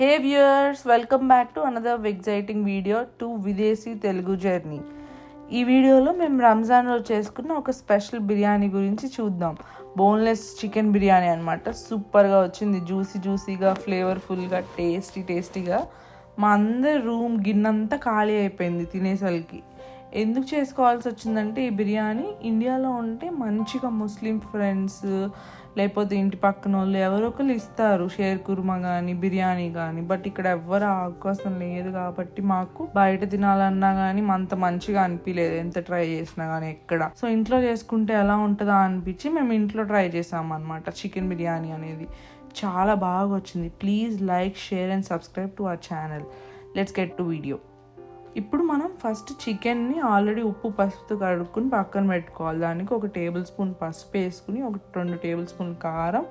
Hey viewers welcome back to another exciting video to విదేశీ Telugu journey ఈ వీడియోలో మేము రంజాన్ రోజు చేసుకున్న ఒక స్పెషల్ బిర్యానీ గురించి చూద్దాం. బోన్లెస్ చికెన్ బిర్యానీ అనమాట సూపర్గా వచ్చింది. జ్యూసీ జ్యూసీగా ఫ్లేవర్ఫుల్గా టేస్టీ టేస్టీగా. మా అందరి రూమ్ గిన్నంతా ఖాళీ అయిపోయింది తినేసరికి. ఎందుకు చేసుకోవాల్సి వచ్చిందంటే ఈ బిర్యానీ ఇండియాలో ఉంటే మంచిగా ముస్లిం ఫ్రెండ్స్ లేకపోతే ఇంటి పక్కన వాళ్ళు ఎవరో ఒకరు ఇస్తారు షేర్ కుర్మా కానీ బిర్యానీ కానీ బట్ ఇక్కడ ఎవ్వరు అవకాశం లేదు కాబట్టి మాకు బయట తినాలన్నా కానీ అంత మంచిగా అనిపించలేదు ఎంత ట్రై చేసినా కానీ ఎక్కడ. సో ఇంట్లో చేసుకుంటే ఎలా ఉంటుందా అనిపించి మేము ఇంట్లో ట్రై చేసాం అనమాట చికెన్ బిర్యానీ అనేది. చాలా బాగా వచ్చింది. Please like share and subscribe to our channel. Let's get to video. ఇప్పుడు మనం ఫస్ట్ చికెన్ని ఆల్రెడీ ఉప్పు పసుపుతో కడుక్కుని పక్కన పెట్టుకోవాలి. దానికి ఒక టేబుల్ స్పూన్ పసుపు వేసుకుని ఒక రెండు టేబుల్ స్పూన్ కారం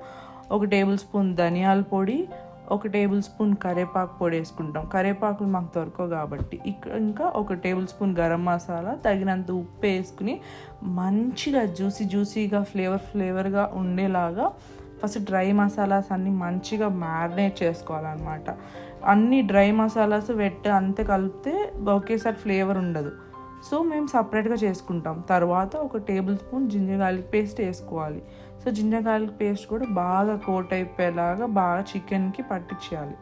ఒక టేబుల్ స్పూన్ ధనియాల పొడి ఒక టేబుల్ స్పూన్ కరేపాకు పొడి వేసుకుంటాం. కరేపాకులు మాకు దొరకవు కాబట్టి. ఇక్కడ ఇంకా ఒక టేబుల్ స్పూన్ గరం మసాలా తగినంత ఉప్పు వేసుకుని మంచిగా జ్యూసీ జ్యూసీగా ఫ్లేవర్ ఫ్లేవర్గా ఉండేలాగా ఫస్ట్ డ్రై మసాలాస్ అన్నీ మంచిగా మ్యారినేట్ చేసుకోవాలన్నమాట. అన్ని డ్రై మసాలాస్ వెట్ అంతే కలిపితే ఒకేసారి ఫ్లేవర్ ఉండదు. సో మేము సపరేట్గా చేసుకుంటాం. తర్వాత ఒక table spoon ginger garlic paste వేసుకోవాలి. సో జింజర్ గార్లిక్ పేస్ట్ కూడా బాగా కోట్ అయిపోయేలాగా బాగా చికెన్కి పట్టించేయాలి.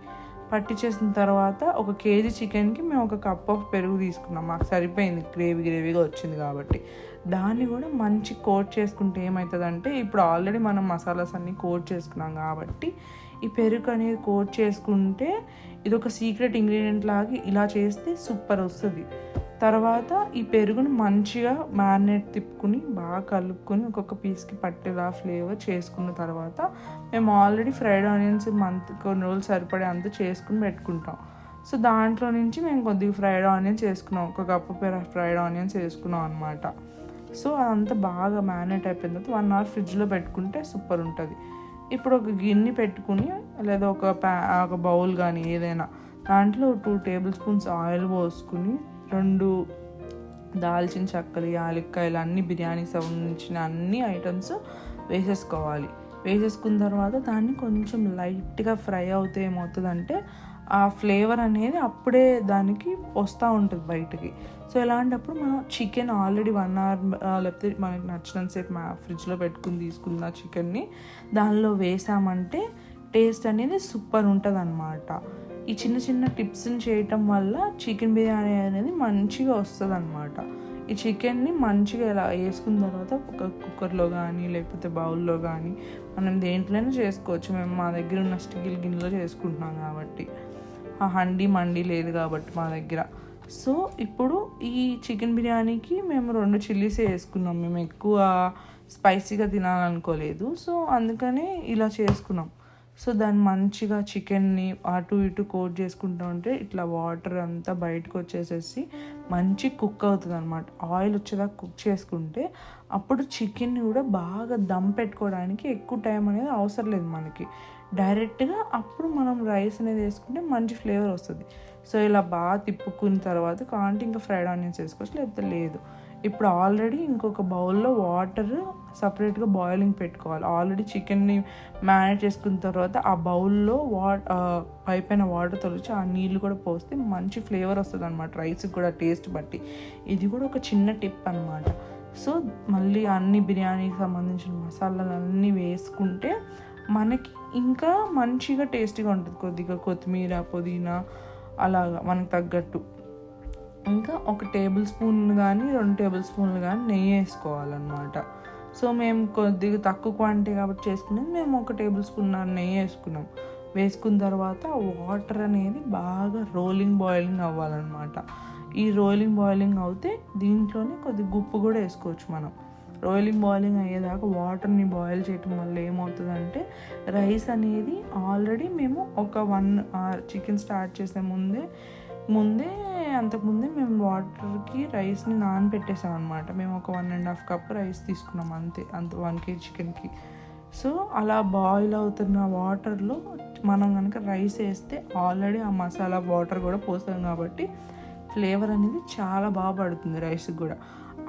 పట్టించేసిన తర్వాత ఒక కేజీ చికెన్కి మేము ఒక కప్ ఆఫ్ పెరుగు తీసుకున్నాం. మాకు సరిపోయింది. గ్రేవీ గ్రేవీగా వచ్చింది కాబట్టి. దాన్ని కూడా మంచి కోట్ చేసుకుంటే ఏమవుతుందంటే ఇప్పుడు ఆల్రెడీ మనం మసాలాస్ అన్నీ కోట్ చేసుకున్నాం కాబట్టి ఈ పెరుగు అనేది కోట్ చేసుకుంటే ఇది ఒక సీక్రెట్ ఇంగ్రీడియంట్ లాగా ఇలా చేస్తే సూపర్ వస్తుంది. తర్వాత ఈ పెరుగును మంచిగా మ్యారినేట్ తిప్పుకుని బాగా కలుపుకొని ఒక్కొక్క పీస్కి పట్టేలా ఫ్లేవర్ చేసుకున్న తర్వాత మేము ఆల్రెడీ ఫ్రైడ్ ఆనియన్స్ మంత్ కొన్ని రోజులు సరిపడే అంత చేసుకుని పెట్టుకుంటాం. సో దాంట్లో నుంచి మేము కొద్దిగా ఫ్రైడ్ ఆనియన్స్ వేసుకున్నాం. ఒక కప్పు ఫ్రైడ్ ఆనియన్స్ వేసుకున్నాం అనమాట సో అదంతా బాగా మ్యారినేట్ అయిపోయిన తర్వాత వన్ అవర్ ఫ్రిడ్జ్లో పెట్టుకుంటే సూపర్ ఉంటుంది. ఇప్పుడు ఒక గిన్నె పెట్టుకుని లేదా ఒక ప్యా ఒక బౌల్ కానీ ఏదైనా దాంట్లో టూ టేబుల్ స్పూన్స్ ఆయిల్ పోసుకుని రెండు దాల్చిన చెక్కలు యాలక్కాయలు అన్ని బిర్యానీకి సంబంధించిన అన్ని ఐటమ్స్ వేసేసుకోవాలి. వేసేసుకున్న తర్వాత దాన్ని కొంచెం లైట్గా ఫ్రై అవుతే ఏమవుతుందంటే ఆ ఫ్లేవర్ అనేది అప్పుడే దానికి వస్తూ ఉంటుంది బయటికి. సో ఇలాంటప్పుడు మనం చికెన్ ఆల్రెడీ వన్ అవర్ లేకపోతే మనకి నచ్చినంతసేపు మా ఫ్రిడ్జ్లో పెట్టుకుని తీసుకున్న చికెన్ని దానిలో వేసామంటే టేస్ట్ అనేది సూపర్ ఉంటుంది అనమాట ఈ చిన్న చిన్న టిప్స్ని చేయటం వల్ల చికెన్ బిర్యానీ అనేది మంచిగా వస్తుంది అనమాట ఈ చికెన్ని మంచిగా ఇలా వేసుకున్న తర్వాత ఒక కుక్కర్లో కానీ లేకపోతే బౌల్లో కానీ మనం దేంట్లోనే చేసుకోవచ్చు. మేము మా దగ్గర ఉన్న స్టీల్ గిన్నెలో చేసుకుంటున్నాం కాబట్టి. హండీ మండి లేదు కాబట్టి మా దగ్గర. సో ఇప్పుడు ఈ చికెన్ బిర్యానీకి మేము రెండు చిల్లీసే వేసుకున్నాం. మేము ఎక్కువ స్పైసీగా తినాలనుకోలేదు. సో అందుకనే ఇలా చేసుకున్నాం. సో దాన్ని మంచిగా చికెన్ని అటు ఇటు కోట్ చేసుకుంటూ ఉంటే ఇట్లా వాటర్ అంతా బయటకు వచ్చేసేసి మంచి కుక్ అవుతుంది అనమాట ఆయిల్ వచ్చేదాకా కుక్ చేసుకుంటే అప్పుడు చికెన్ని కూడా బాగా దమ్ పెట్టుకోవడానికి ఎక్కువ టైం అనేది అవసరం లేదు మనకి. డైరెక్ట్గా అప్పుడు మనం రైస్ అనేది వేసుకుంటే మంచి ఫ్లేవర్ వస్తుంది. సో ఇలా బాగా తిప్పుకున్న తర్వాత కాంటే ఇంకా ఫ్రైడ్ ఆనియన్స్ వేసుకోవచ్చు లేకపోతే లేదు. ఇప్పుడు ఆల్రెడీ ఇంకొక బౌల్లో వాటర్ సపరేట్గా బాయిలింగ్ పెట్టుకోవాలి. ఆల్రెడీ చికెన్ని మ్యారినేట్ చేసుకున్న తర్వాత ఆ బౌల్లో వా పైపైన వాటర్ తొలిచి ఆ నీళ్ళు కూడా పోస్తే మంచి ఫ్లేవర్ వస్తుంది అనమాట రైస్కి కూడా టేస్ట్ బట్టి. ఇది కూడా ఒక చిన్న టిప్ అనమాట సో మళ్ళీ అన్ని బిర్యానీకి సంబంధించిన మసాలాలు అన్నీ వేసుకుంటే మనకి ఇంకా మంచిగా టేస్టీగా ఉంటుంది. కొద్దిగా కొత్తిమీర పుదీనా అలాగా మనకు తగ్గట్టు. ఇంకా ఒక టేబుల్ స్పూన్ కానీ రెండు టేబుల్ స్పూన్లు కానీ నెయ్యి వేసుకోవాలన్నమాట. సో మేము కొద్దిగా తక్కువ క్వాంటిటీ కాబట్టి చేసుకునేది మేము ఒక టేబుల్ స్పూన్ నెయ్యి వేసుకున్నాం. వేసుకున్న తర్వాత వాటర్ అనేది బాగా రోలింగ్ బాయిలింగ్ అవ్వాలన్నమాట. ఈ రోలింగ్ బాయిలింగ్ అవుతే దీంట్లోనే కొద్ది గుప్పు కూడా వేసుకోవచ్చు మనం. రోలింగ్ బాయిలింగ్ అయ్యేదాకా వాటర్ని బాయిల్ చేయటం వల్ల ఏమవుతుందంటే రైస్ అనేది ఆల్రెడీ మేము ఒక వన్ చికెన్ స్టార్ట్ చేసే ముందే ముందే అంతకుముందే మేము వాటర్కి రైస్ని నానబెట్టేసాం అనమాట మేము ఒక one and half cup rice తీసుకున్నాం అంతే అంత వన్ కేజీ చికెన్కి. సో అలా బాయిల్ అవుతున్న వాటర్లో మనం కనుక రైస్ వేస్తే ఆల్రెడీ ఆ మసాలా వాటర్ కూడా పోసాం కాబట్టి ఫ్లేవర్ అనేది చాలా బాగా పడుతుంది రైస్కి కూడా.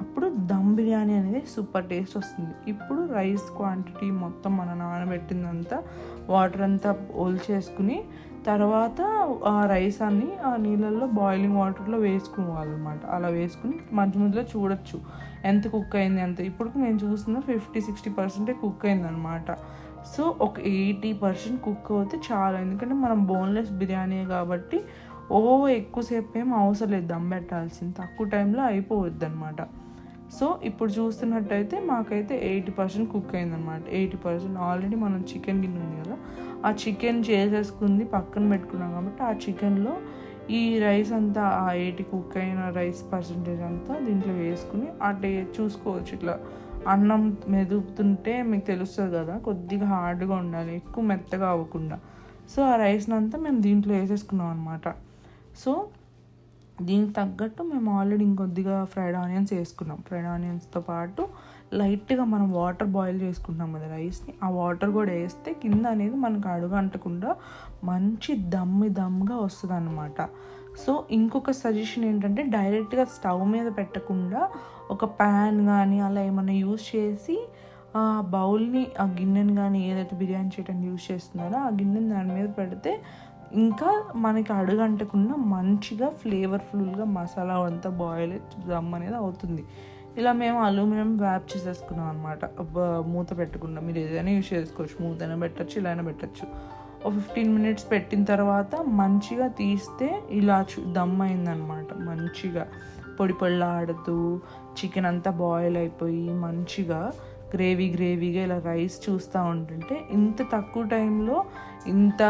అప్పుడు దమ్ బిర్యానీ అనేది సూపర్ టేస్ట్ వస్తుంది. ఇప్పుడు రైస్ క్వాంటిటీ మొత్తం మనం నానబెట్టిందంతా వాటర్ అంతా చేసుకుని తర్వాత ఆ రైస్ అన్ని ఆ నీళ్ళల్లో బాయిలింగ్ వాటర్లో వేసుకోవాలన్నమాట. అలా వేసుకుని మధ్య మధ్యలో చూడొచ్చు. ఎంత కుక్ అయింది ఎంత. ఇప్పుడు మేము చూస్తున్న ఫిఫ్టీ సిక్స్టీ పర్సెంటే కుక్ అయిందనమాట సో ఒక ఎయిటీ పర్సెంట్ కుక్ అవుతే చాలా. ఎందుకంటే మనం బోన్లెస్ బిర్యానీ కాబట్టి ఓ ఎక్కువసేపు ఏం అవసరం లేదు. దమ్ పెట్టాల్సింది. తక్కువ టైంలో అయిపోవద్దు అనమాట సో ఇప్పుడు చూస్తున్నట్టయితే మాకైతే ఎయిటీ పర్సెంట్ కుక్ అయిందనమాట ఎయిటీ పర్సెంట్. ఆల్రెడీ మనం చికెన్ గిన్నె ఉంది కదా ఆ చికెన్ చేసేసుకుంది పక్కన పెట్టుకున్నాం కాబట్టి ఆ చికెన్లో ఈ రైస్ అంతా ఆ ఎయిటీ కుక్ అయిన రైస్ పర్సంటేజ్ అంతా దీంట్లో వేసుకుని అటే చూసుకోవచ్చు ఇట్లా. అన్నం మెదుపుతుంటే మీకు తెలుస్తుంది కదా కొద్దిగా హార్డ్గా ఉండాలి ఎక్కువ మెత్తగా అవ్వకుండా. సో ఆ రైస్ని అంతా మేము దీంట్లో వేసేసుకున్నాం అనమాట సో దీనికి తగ్గట్టు మేము ఆల్రెడీ ఇంకొద్దిగా ఫ్రైడ్ ఆనియన్స్ వేసుకున్నాం. ఫ్రైడ్ ఆనియన్స్తో పాటు లైట్గా మనం వాటర్ బాయిల్ చేసుకుంటాం కదా రైస్ని. ఆ వాటర్ కూడా వేస్తే కింద అనేది మనకు అడుగు అంటకుండా మంచి దమ్మి దమ్గా వస్తుంది అనమాట సో ఇంకొక సజెషన్ ఏంటంటే డైరెక్ట్గా స్టవ్ మీద పెట్టకుండా ఒక ప్యాన్ కానీ అలా ఏమైనా యూజ్ చేసి ఆ బౌల్ని ఆ గిన్నెని కానీ ఏదైతే బిర్యానీ చేయడానికి యూజ్ చేస్తున్నారో ఆ గిన్నెని దాని మీద పెడితే ఇంకా మనకి అడుగంటకుండా మంచిగా ఫ్లేవర్ఫుల్గా మసాలా అంతా బాయిల్ దమ్ అనేది అవుతుంది. ఇలా మేము అల్యూమినియం వ్యాప్ చేసేసుకున్నాం అనమాట మూత పెట్టకుండా మీరు ఏదైనా యూస్ చేసుకోవచ్చు. మూతైనా పెట్టచ్చు ఇలా అయినా పెట్టచ్చు. ఒక ఫిఫ్టీన్ మినిట్స్ పెట్టిన తర్వాత మంచిగా తీస్తే ఇలా దమ్ అయిందనమాట మంచిగా పొడి పొళ్ళాడుతూ చికెన్ అంతా బాయిల్ అయిపోయి మంచిగా గ్రేవీ గ్రేవీగా ఇలా రైస్ చూస్తూ ఉంటుంటే ఇంత తక్కువ టైంలో ఇంత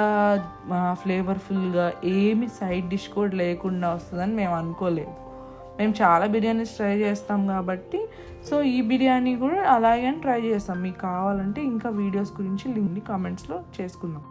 ఫ్లేవర్ఫుల్గా ఏమి సైడ్ డిష్ కూడా లేకుండా వస్తుందని మేము అనుకోలేదు. మేము చాలా బిర్యానీస్ ట్రై చేస్తాం కాబట్టి సో ఈ బిర్యానీ కూడా అలాగే ట్రై చేస్తాం. మీకు కావాలంటే ఇంకా వీడియోస్ గురించి లింక్ కామెంట్స్లో చేసుకుందాం.